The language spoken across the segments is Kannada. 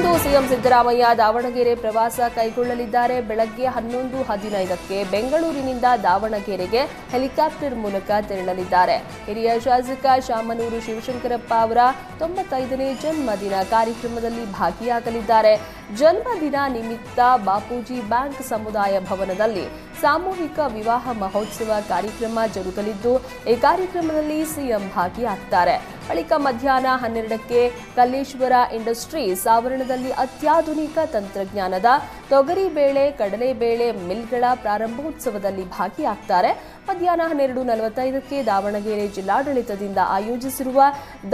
ಇಂದು ಸಿಎಂ ಸಿದ್ದರಾಮಯ್ಯ ದಾವಣಗೆರೆ ಪ್ರವಾಸ ಕೈಗೊಳ್ಳಲಿದ್ದಾರೆ. ಬೆಳಗ್ಗೆ ಹನ್ನೊಂದು ಹದಿನೈದಕ್ಕೆ ಬೆಂಗಳೂರಿನಿಂದ ದಾವಣಗೆರೆಗೆ ಹೆಲಿಕಾಪ್ಟರ್ ಮೂಲಕ ತೆರಳಲಿದ್ದಾರೆ. ಹಿರಿಯ ಶಾಸಕ ಶಾಮನೂರು ಶಿವಶಂಕರಪ್ಪ ಅವರ ತೊಂಬತ್ತೈದನೇ ಜನ್ಮದಿನ ಕಾರ್ಯಕ್ರಮದಲ್ಲಿ ಭಾಗಿಯಾಗಲಿದ್ದಾರೆ. ಜನ್ಮದಿನ ನಿಮಿತ್ತ ಬಾಪೂಜಿ ಬ್ಯಾಂಕ್ ಸಮುದಾಯ ಭವನದಲ್ಲಿ ಸಾಮೂಹಿಕ ವಿವಾಹ ಮಹೋತ್ಸವ ಕಾರ್ಯಕ್ರಮ ಜರುಗಲಿದ್ದು, ಈ ಕಾರ್ಯಕ್ರಮದಲ್ಲಿ ಸಿಎಂ ಭಾಗಿಯಾಗ್ತಾರೆ. ಬಳಿಕ ಮಧ್ಯಾಹ್ನ ಹನ್ನೆರಡಕ್ಕೆ ಕಲ್ಲೇಶ್ವರ ಇಂಡಸ್ಟ್ರೀಸ್ ಆವರಣದಲ್ಲಿ ಅತ್ಯಾಧುನಿಕ ತಂತ್ರಜ್ಞಾನದ ತೊಗರಿಬೇಳೆ ಕಡಲೆಬೇಳೆ ಮಿಲ್ಗಳ ಪ್ರಾರಂಭೋತ್ಸವದಲ್ಲಿ ಭಾಗಿಯಾಗ್ತಾರೆ. ಮಧ್ಯಾಹ್ನ ಹನ್ನೆರಡು ನಲವತ್ತೈದಕ್ಕೆ ದಾವಣಗೆರೆ ಜಿಲ್ಲಾಡಳಿತದಿಂದ ಆಯೋಜಿಸಿರುವ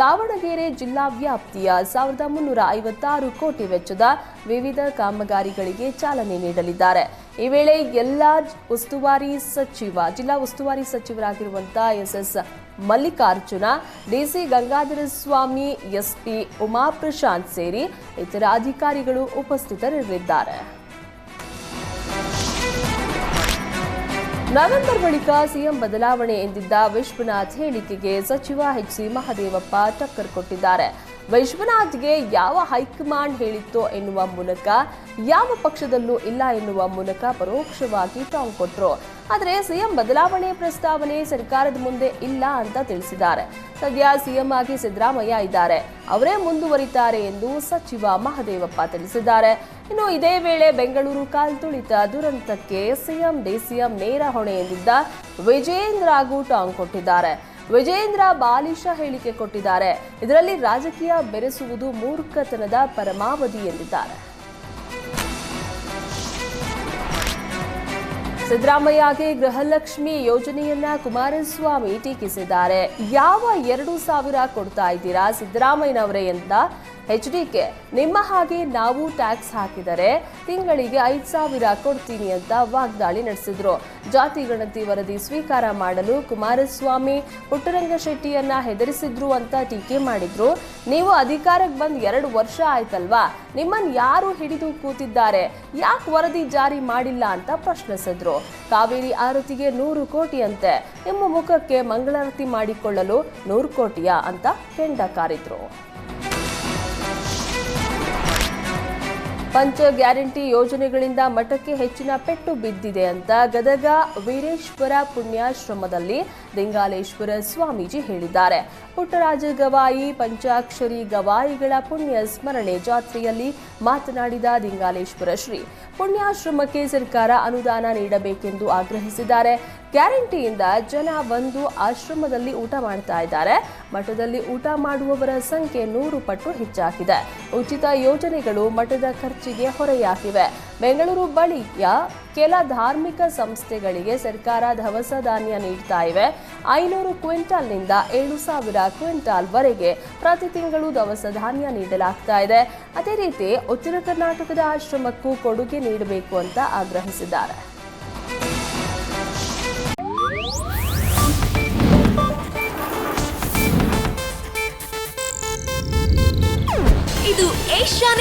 ದಾವಣಗೆರೆ ಜಿಲ್ಲಾ ವ್ಯಾಪ್ತಿಯ ಸಾವಿರದ ಮುನ್ನೂರ ಐವತ್ತಾರು ಕೋಟಿ ವೆಚ್ಚದ ವಿವಿಧ ಕಾಮಗಾರಿಗಳಿಗೆ ಚಾಲನೆ ನೀಡಲಿದ್ದಾರೆ. ಈ ವೇಳೆ ಎಲ್ಲ ಉಸ್ತುವಾರಿ ಸಚಿವ, ಜಿಲ್ಲಾ ಉಸ್ತುವಾರಿ ಸಚಿವರಾಗಿರುವಂತಹ SS Mallikarjuna DC Gangadhara Swami SP Umaprashant ಸೇರಿ ಇತರ ಅಧಿಕಾರಿಗಳು ಉಪಸ್ಥಿತರಿರಲಿದ್ದಾರೆ. ನವೆಂಬರ್ ಬಳಿಕ ಸಿಎಂ ಬದಲಾವಣೆ ಎಂದಿದ್ದ ವಿಶ್ವನಾಥ್ ಹೇಳಿಕೆಗೆ ಸಚಿವ ಎಚ್ ಸಿ ಮಹದೇವಪ್ಪ ಟಕ್ಕರ್ ಕೊಟ್ಟಿದ್ದಾರೆ. ವಿಶ್ವನಾಥ್ಗೆ ಯಾವ ಹೈಕಮಾಂಡ್ ಹೇಳಿತ್ತು ಎನ್ನುವ ಮೂಲಕ ಯಾವ ಪಕ್ಷದಲ್ಲೂ ಇಲ್ಲ ಎನ್ನುವ ಮೂಲಕ ಪರೋಕ್ಷವಾಗಿ ಟಾಂಗ್ ಕೊಟ್ಟರು ಆದರೆ ಸಿಎಂ ಬದಲಾವಣೆ ಪ್ರಸ್ತಾವನೆ ಸರ್ಕಾರದ ಮುಂದೆ ಇಲ್ಲ ಅಂತ ತಿಳಿಸಿದ್ದಾರೆ. ಸದ್ಯ ಸಿಎಂ ಆಗಿ ಸಿದ್ದರಾಮಯ್ಯ ಇದ್ದಾರೆ. ಅವರೇ ಮುಂದುವರಿತಾರೆ ಎಂದು ಸಚಿವ ಮಹದೇವಪ್ಪ ತಿಳಿಸಿದ್ದಾರೆ. ಇನ್ನು ಇದೇ ವೇಳೆ ಬೆಂಗಳೂರು ಕಾಲ್ತುಳಿತ ದುರಂತಕ್ಕೆ ಸಿಎಂ ಡಿಸಿಎಂ ನೇರ ಹೊಣೆ ಎಂದಿದ್ದ ವಿಜೇಂದ್ರ ಹಾಗೂ ಟಾಂಗ್ ಕೊಟ್ಟಿದ್ದಾರೆ. ವಿಜೇಂದ್ರ ಬಾಲಿಶ ಹೇಳಿಕೆ ಕೊಟ್ಟಿದ್ದಾರೆ. ಇದರಲ್ಲಿ ರಾಜಕೀಯ ಬೆರೆಸುವುದು ಮೂರ್ಖತನದ ಪರಮಾವಧಿ ಎಂದಿದ್ದಾರೆ. ಸಿದ್ದರಾಮಯ್ಯಗೆ ಗೃಹಲಕ್ಷ್ಮಿ ಯೋಜನೆಯನ್ನ ಕುಮಾರಸ್ವಾಮಿ ಟೀಕಿಸಿದ್ದಾರೆ. ಯಾವ ಎರಡು ಸಾವಿರ ಕೊಡ್ತಾ ಇದ್ದೀರಾ ಸಿದ್ದರಾಮಯ್ಯನವರೇ ಅಂತ ಎಚ್ಡಿಕೆ ನಿಮ್ಮ ಹಾಗೆ ನಾವು ಟ್ಯಾಕ್ಸ್ ಹಾಕಿದರೆ ತಿಂಗಳಿಗೆ ಐದು ಸಾವಿರ ಕೊಡ್ತೀನಿ ಅಂತ ವಾಗ್ದಾಳಿ ನಡೆಸಿದ್ರು. ಜಾತಿ ಗಣತಿ ವರದಿ ಸ್ವೀಕಾರ ಮಾಡಲು ಕುಮಾರಸ್ವಾಮಿ ಪುಟ್ಟರಂಗ ಶೆಟ್ಟಿಯನ್ನ ಹೆದರಿಸಿದ್ರು ಅಂತ ಟೀಕೆ ಮಾಡಿದ್ರು. ನೀವು ಅಧಿಕಾರಕ್ಕೆ ಬಂದು ಎರಡು ವರ್ಷ ಆಯ್ತಲ್ವಾ? ನಿಮ್ಮನ್ನು ಯಾರು ಹಿಡಿದು ಕೂತಿದ್ದಾರೆ? ಯಾಕೆ ವರದಿ ಜಾರಿ ಮಾಡಿಲ್ಲ ಅಂತ ಪ್ರಶ್ನಿಸಿದ್ರು. ಕಾವೇರಿ ಆರತಿಗೆ ನೂರು ಕೋಟಿಯಂತೆ. ನಿಮ್ಮ ಮುಖಕ್ಕೆ ಮಂಗಳಾರತಿ ಮಾಡಿಕೊಳ್ಳಲು ನೂರು ಕೋಟಿಯಾ ಅಂತ ಕೆಂಡ ಕಾರಿದ್ರು. ಪಂಚ ಗ್ಯಾರಂಟಿ ಯೋಜನೆಗಳಿಂದ ಮಠಕ್ಕೆ ಹೆಚ್ಚಿನ ಪೆಟ್ಟು ಬಿದ್ದಿದೆ ಅಂತ ಗದಗ ವೀರೇಶ್ವರ ಪುಣ್ಯಾಶ್ರಮದಲ್ಲಿ ಲಿಂಗಾಲೇಶ್ವರ ಸ್ವಾಮೀಜಿ ಹೇಳಿದ್ದಾರೆ. ಪುಟ್ಟರಾಜ ಗವಾಯಿ, ಪಂಚಾಕ್ಷರಿ ಗವಾಯಿಗಳ ಪುಣ್ಯ ಸ್ಮರಣೆ ಜಾತ್ರೆಯಲ್ಲಿ ಮಾತನಾಡಿದ ಲಿಂಗಾಲೇಶ್ವರ ಶ್ರೀ. ಪುಣ್ಯಾಶ್ರಮಕ್ಕೆ ಸರ್ಕಾರ ಅನುದಾನ ನೀಡಬೇಕೆಂದು ಆಗ್ರಹಿಸಿದ್ದಾರೆ. ಗ್ಯಾರಂಟಿಯಿಂದ ಜನ ಬಂದು ಆಶ್ರಮದಲ್ಲಿ ಊಟ ಮಾಡ್ತಾ ಇದ್ದಾರೆ. ಮಠದಲ್ಲಿ ಊಟ ಮಾಡುವವರ ಸಂಖ್ಯೆ ನೂರು ಪಟ್ಟು ಹೆಚ್ಚಾಗಿದೆ. ಉಚಿತ ಯೋಜನೆಗಳು ಮಠದ ಖರ್ಚಿಗೆ ಹೊರೆಯಾಗಿವೆ. ಬೆಂಗಳೂರು ಬಳಿಯ ಕೆಲ ಧಾರ್ಮಿಕ ಸಂಸ್ಥೆಗಳಿಗೆ ಸರ್ಕಾರ ದವಸ ಧಾನ್ಯ ನೀಡ್ತಾ ಇವೆ. ಐನೂರು ಕ್ವಿಂಟಾಲ್ನಿಂದ ಏಳು ಸಾವಿರ ಕ್ವಿಂಟಾಲ್ವರೆಗೆ ಪ್ರತಿ ತಿಂಗಳು ದವಸ ಧಾನ್ಯ ನೀಡಲಾಗ್ತಾ ಇದೆ. ಅದೇ ರೀತಿ ಉತ್ತರ ಕರ್ನಾಟಕದ ಆಶ್ರಮಕ್ಕೂ ಕೊಡುಗೆ ನೀಡಬೇಕು ಅಂತ ಆಗ್ರಹಿಸಿದ್ದಾರೆ.